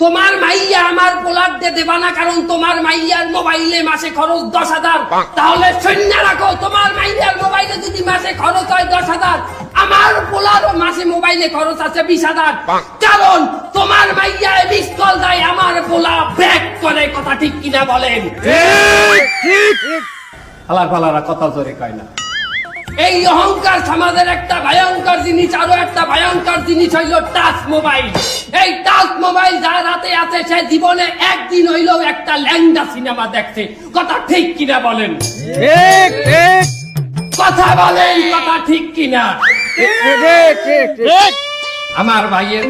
তোমার মাইয়া আমার পোলার দিয়ে দেবা না কারণ তোমার মাইয়ার মোবাইলে মাসে খরচ দশ হাজার। তাহলে শূন্য রাখো তোমার মাইয়ার মোবাইলে যদি মাসে খরচ হয় দশ হাজার আমার পোলারও মাসে মোবাইলে খরচ আছে বিশ হাজার। কারণ তোমার মাইয়া বিশ কল দেয় আমার পোলা ব্যাক করে কথা ঠিক কিনা বলেন। হালার ফালারা কথা জোরে কয় না। এই অহংকার সমাজের একটা ভয়ঙ্কর জিনিস আরও একটা ভয়ঙ্কর জিনিস হইল টাচ মোবাইল। এই টাচ মোবাইল যার হাতে আছে সে জীবনে একদিন হইলেও একটা ল্যাংডা সিনেমা দেখছে। কথা ঠিক কিনা বলেন? ঠিক ঠিক। কথা বলেন কথা ঠিক কিনা? ঠিক ঠিক ঠিক আমার ভাইয়ের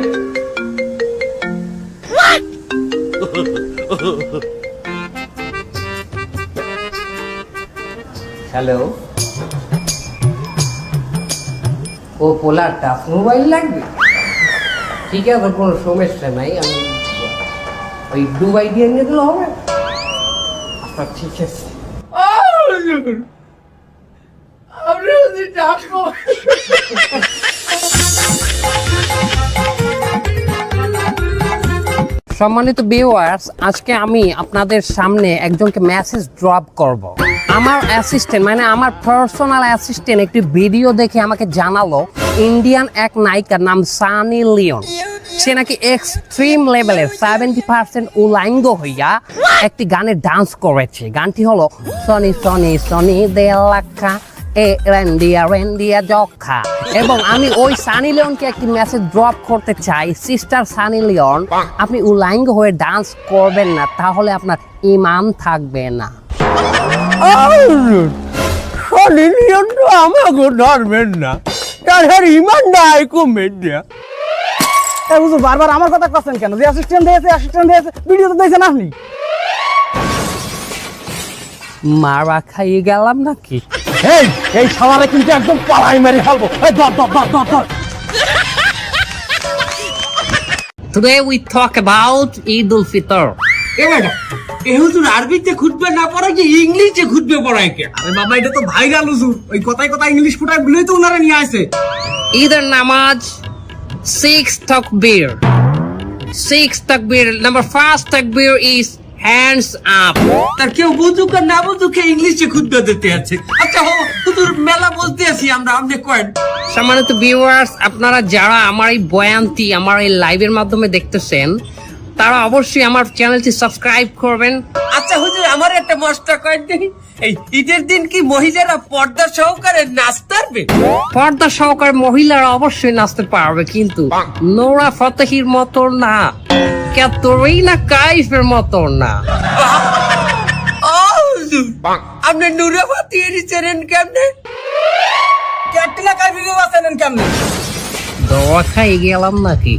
হ্যালো ও পোলার টাচ মোবাইল লাগবে? ঠিক আছে, কোনো সমস্যা নাই, আমি ওই দুবাই দিয়ে নিয়ে দিলে হবে। আচ্ছা ঠিক আছে। সম্মানিত ভিউয়ার্স আজকে আমি আপনাদের সামনে একজনকে মেসেজ ড্রপ করব। আমার অ্যাসিস্ট্যান্ট মানে আমার পার্সোনাল অ্যাসিস্ট্যান্ট একটি ভিডিও দেখে আমাকে জানালো ইন্ডিয়ান এক নায়িকার নাম সানি লিওন সে নাকি এক্সট্রিম লেভেলের সেভেন্টি পার্সেন্ট উলাঙ্গ হইয়া একটি গানে ডান্স করেছে। গানটি হলো সনি সনি সনি দেলাক্কা এ রেন্ডিয়া রেন্ডিয়া যক্ষা। এবং আমি ওই সানি লিওনকে একটি মেসেজ ড্রপ করতে চাই সিস্টার সানি লিওন আপনি উলাঙ্গ হয়ে ডান্স করবেন না, তাহলে আপনার ইমান থাকবে না। সলিলিয়ন তো আমাকে খাইয়ে গেলাম নাকি এই এই সালারে কিন্তু একদম পাড়াই মেরে ফেলব এই ধর ধর ধর ধর ধর Today এ হুজুর আরবিতে খুঁজবে না পড়ায় কি ইংলিশে খুঁজবে পড়ায় কে আরে বাবা এটা তো ভাইরাল হুজুর ওই কথায় ইংলিশ ফুটায় বলেই তো ওনারা নিয়ে আসে Either namaz, six takbir. Six takbir. Number first takbir is hands up. তার কেউ বুঝুক আর না বুঝুক ইংলিশে খুঁজবে দিতে আছে আচ্ছা হো হুজুর মেলা বলতে আছি আমরা আপনি কয়েন সম্মানিত ভিউয়ার্স আপনারা যারা আমার এই বয়ানটি আমার এই লাইভের মাধ্যমে দেখতেছেন তারা অবশ্যই আমার চ্যানেলটি সাবস্ক্রাইব করবেন। আচ্ছা হুজুর আমার একটা মস্ত কয়েন নেই এই ঈদের দিন কি মহিলারা পর্দা সহকারে নাচতে পারবে? পর্দা সহকারে মহিলারা অবশ্যই নাচতে পারবে কিন্তু নোরা ফতেহির মতো না। ক্যাতরিনা কাইফের মতো না। আপনি নুরে ফাতি এরিছেন কেমনে? ক্যাটরিনা কাইফ ভিডিও কেমনে? দোয়া খাই গেলাম নাকি?